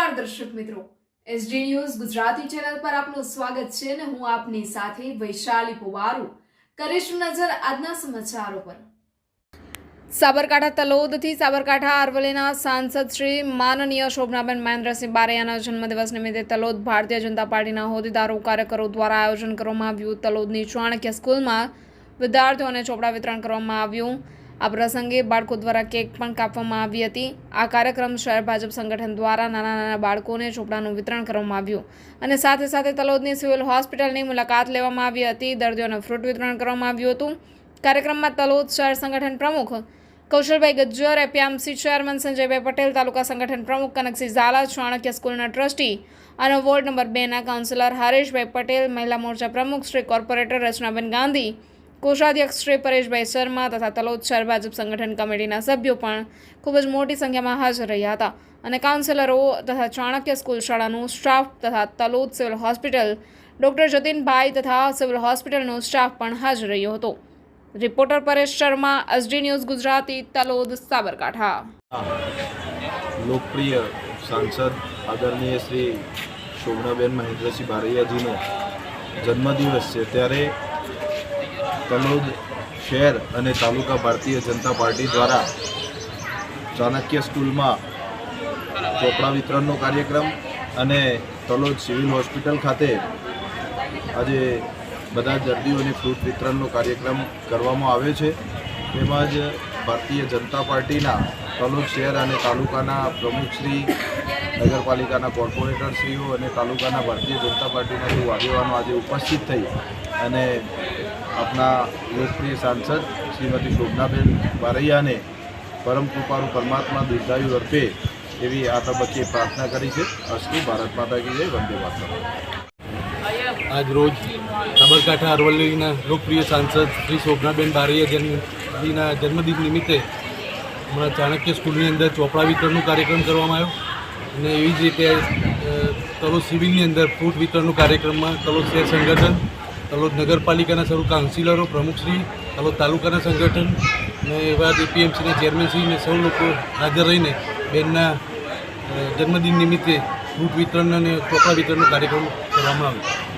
નમસ્કાર દર્શક મિત્રો. એસડી ન્યૂઝ ગુજરાતી ચેનલ પર આપનું સ્વાગત છે અને હું આપની સાથે વૈશાલી પુવારુ. કરીશું નજર આજના સમાચારો પર. સાબરકાંઠા તલોદથી સાબરકાંઠા અરવલ્લીના સાંસદ શ્રી માનનીય શોભનાબેન મહેન્દ્રસિંહ બારૈયાના જન્મદિવસ નિમિત્તે તલોદ ભારતીય જનતા પાર્ટીના હોદ્દેદારો, કાર્યકરો દ્વારા આયોજન કરવામાં આવ્યું. તલોદની ચાણક્ય સ્કૂલમાં વિદ્યાર્થીઓને ચોપડા વિતરણ કરવામાં આવ્યું. આ પ્રસંગે બાળકો દ્વારા કેક પણ કાપવામાં આવી હતી. આ કાર્યક્રમ શહેર ભાજપ સંગઠન દ્વારા નાના નાના બાળકોને ચોપડાનું વિતરણ કરવામાં આવ્યું અને સાથે સાથે તલોદની સિવિલ હોસ્પિટલની મુલાકાત લેવામાં આવી હતી. દર્દીઓને ફ્રૂટ વિતરણ કરવામાં આવ્યું હતું. કાર્યક્રમમાં તલોદ શહેર સંગઠન પ્રમુખ કૌશલભાઈ ગજ્જર એપીએમસી ચેરમેન સંજયભાઈ પટેલ, તાલુકા સંગઠન પ્રમુખ કનકસિંહ ઝાલા ચાણક્ય સ્કૂલના ટ્રસ્ટી અને વોર્ડ નંબર બેના કાઉન્સિલર હરેશભાઈ પટેલ, મહિલા મોરચા પ્રમુખ શ્રી કોર્પોરેટર રચનાબેન ગાંધી કોષાધ્યક્ષ શ્રી પરેશભાઈ શર્મા તથા તલોદ શહેર ભાજપ સંગઠન કમિટીના સભ્યો પણ ખૂબ જ મોટી સંખ્યામાં હાજર રહ્યા હતા અને કાઉન્સિલરો તથા ચાણક્ય સ્કૂલ શાળાનું સ્ટાફ તથા તલોદ સિવિલ હોસ્પિટલ, ડૉક્ટર જતીનભાઈ તથા સિવિલ હોસ્પિટલનો સ્ટાફ પણ હાજર રહ્યો હતો. Reporter Paresh Sharma, SD news Gujarati, Talod, Sabarkantha. લોકપ્રિય સાંસદ આદરણીય શ્રી શોભનાબેન મહેન્દ્રસિંહ બારૈયાજીનો જન્મદિવસ છે. ત્યારે તલોદ શહેર અને તાલુકા ભારતીય જનતા પાર્ટી દ્વારા ચાણક્ય સ્કૂલમાં ચોપડા વિતરણનો કાર્યક્રમ અને તલોદ સિવિલ હોસ્પિટલ ખાતે આજે બધા દર્દીઓને ફ્રૂટ વિતરણનો કાર્યક્રમ કરવામાં આવ્યો છે. તેમજ ભારતીય જનતા પાર્ટીના તલોદ શહેર અને તાલુકાના પ્રમુખશ્રી નગરપાલિકાના કોર્પોરેટરશ્રીઓ અને તાલુકાના ભારતીય જનતા પાર્ટીના આગેવાનો આજે ઉપસ્થિત થઈ અને આપણા લોકપ્રિય સાંસદ શ્રીમતી શોભનાબેન બારૈયાને પરમ કૃપાનું પરમાત્મા દીર્ઘાયુ અર્પે એવી આ તબક્કે પ્રાર્થના કરી છે. અસ્તુ ભારત માતા કી જય, વંદે માતરમ. આજ રોજ સાબરકાંઠા અરવલ્લીના લોકપ્રિય સાંસદ શ્રી શોભનાબેન બારૈયાજીના જન્મદિન નિમિત્તે હમણાં ચાણક્ય સ્કૂલની અંદર ચોપડા વિતરણનો કાર્યક્રમ કરવામાં આવ્યો. અને એવી જ રીતે તલોદ સિવિલની અંદર ફૂટ વિતરણનો કાર્યક્રમમાં તલોદ શહેર સંગઠન તલોદ નગરપાલિકાના સર્વ કાઉન્સિલરો, પ્રમુખશ્રી, તલોદ તાલુકાના સંગઠન ને એવા એપીએમસીના ચેરમેનશ્રી અને સૌ લોકો હાજર રહીને બેનના જન્મદિન નિમિત્તે ફ્રૂટ વિતરણ અને ચોપડા વિતરણનો કાર્યક્રમ કરવામાં આવ્યો.